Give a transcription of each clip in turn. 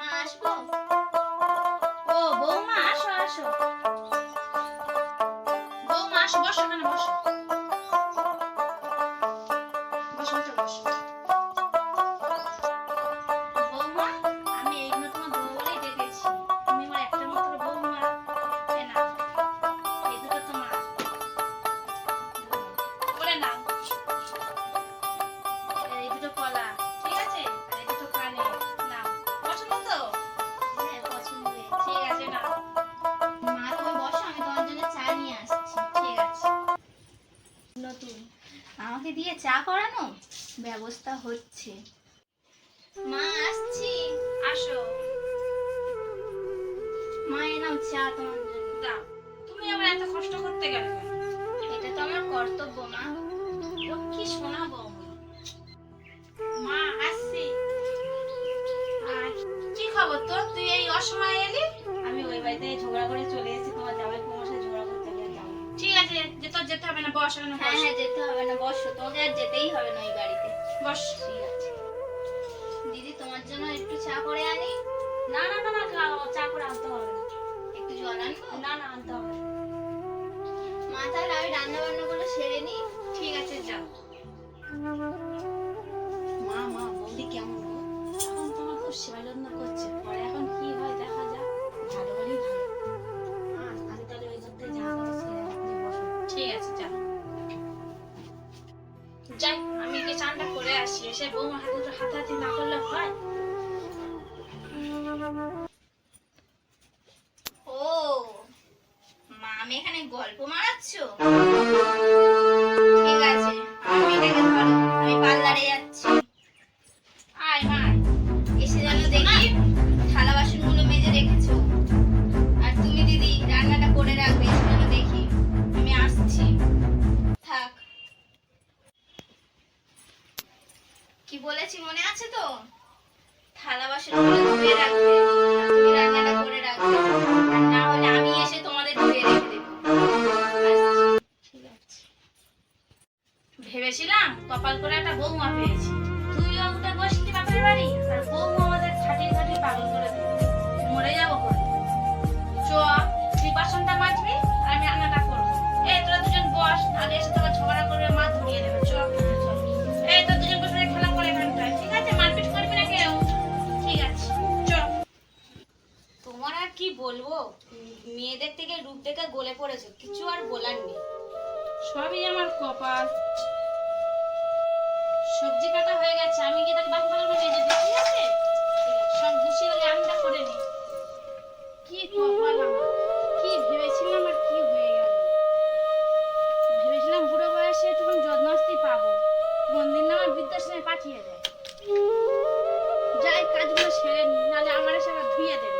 মা আসব ও বৌমা আসো আসো। বৌমা আসো বসো এখানে বসো বসো বসো। আমাকে দিয়ে চা করানো ব্যবস্থা হচ্ছে। মা আসছি। আসো। মা এ নাও চা তোমার জন্য। দাও। তুমি আবার এত কষ্ট করতে গেলে? এটা তো আমার কর্তব্য মা। লক্ষ্মী শোনাবো মা আসছি। কি খবর তোর? তুই এই অসময়ে এলি? আমি ওই বাড়িতে ঝগড়া করে চলে এসেছি তোমার জামাই যে তোর যেতে হবে না বস এখানে হ্যাঁ বস। হ্যাঁ যেতে হবে না বসো তোমাকে আর যেতেই হবে না ওই বাড়িতে। বস। ঠিক আছে। দিদি তোমার জন্য একটু চা করে আনি। না না না না চা- করে আনতে হবে না। একটু জল আনব? না না আনতে হবে। মা তাহলে আমি রান্না বান্না গুলো সেরে নিই ঠিক আছে যাও যাই, আমি কি চানটা করে আসি। এসে বৌমা হাতে তো হাতাহাতি না করলে হয়? ও, মা, আমি এখানে গল্প মারাচ্ছ? ঠিক আছে, আমি মেয়েটাকে ধরো কি বলেছি মনে আছে তো? থালা বাসনগুলো ধুয়ে রাখবে। করে আমি এসে তোমাদের ধুয়ে ভেবেছিলাম কপাল করে একটা বৌমা পেয়েছি। তুইও উঠে বসলি বাপের বাড়ি, আর বৌমা আমাদের খাটিয়ে খাটিয়ে পাগল করে দেবে। মরে যাব চ, তুই বাসনটা মাজবি, আর আমি রান্নাটা করব। এই তোরা দুজন বস নাহলে এসে তোকে ঝগড়া করবে, মা ধরিয়ে দেবে। মেয়েদের থেকে রূপ দেখে গলে পড়েছে কিছু আর বলার নেই। সবই আমার কপাল। সবজি কাটা হয়ে গেছে আমি কি তাহলে বাকি নিয়ে যাবি ঠিক আছে? সব গুছিয়ে হলে আমটা করে নি কি কপাল আমার কি ভেবেছিলাম আর কি হয়ে গেল। ভেবেছিলাম বুড়ো বয়সে তখন যত্নস্তি পাবো। কোন দিন না আমার বৃদ্ধাশ্রমে পাঠিয়ে দেয়। যাই কাজগুলো সেরে নি নাহলে আমার এসে আবার ধুয়ে দেবে।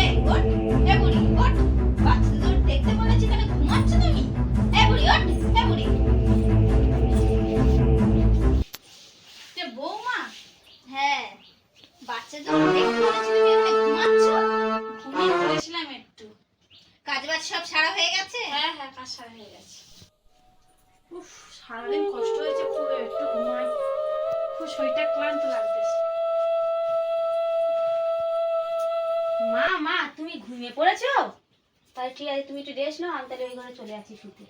কাজ বাজ সব সারা হয়ে গেছে? হ্যাঁ হ্যাঁ কাজ সারা হয়ে গেছে। উফ সারাদিন কষ্ট হয়েছে খুব একটু ঘুমাই। খুব শরীরটা ক্লান্ত লাগতেছে মা মা তুমি ঘুমিয়ে পড়েছো? তাহলে ঠিক আছে তুমি একটু রেস্ট নাও আমি তাহলে ওই ঘরে চলে আসি শুতে।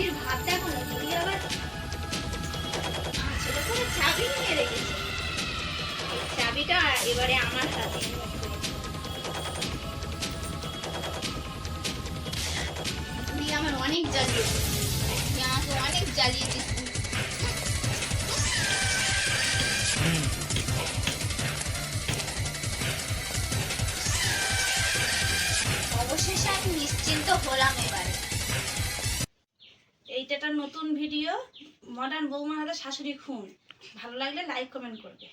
দিদির ভাব দেখো না দিদি আবার ছোট করে চাবি নিয়ে রেখেছে। চাবিটা এবারে আমার হাতে। আমার অনেক জ্বালিয়েছে তুমি আমাকে অনেক জ্বালিয়েছিস তুই। অবশেষে আমি নিশ্চিন্ত হলাম এবারে। এইটা একটা নতুন ভিডিও মডার্ন বৌমার হাতে শাশুড়ি খুন। ভালো লাগলে লাইক কমেন্ট করবে।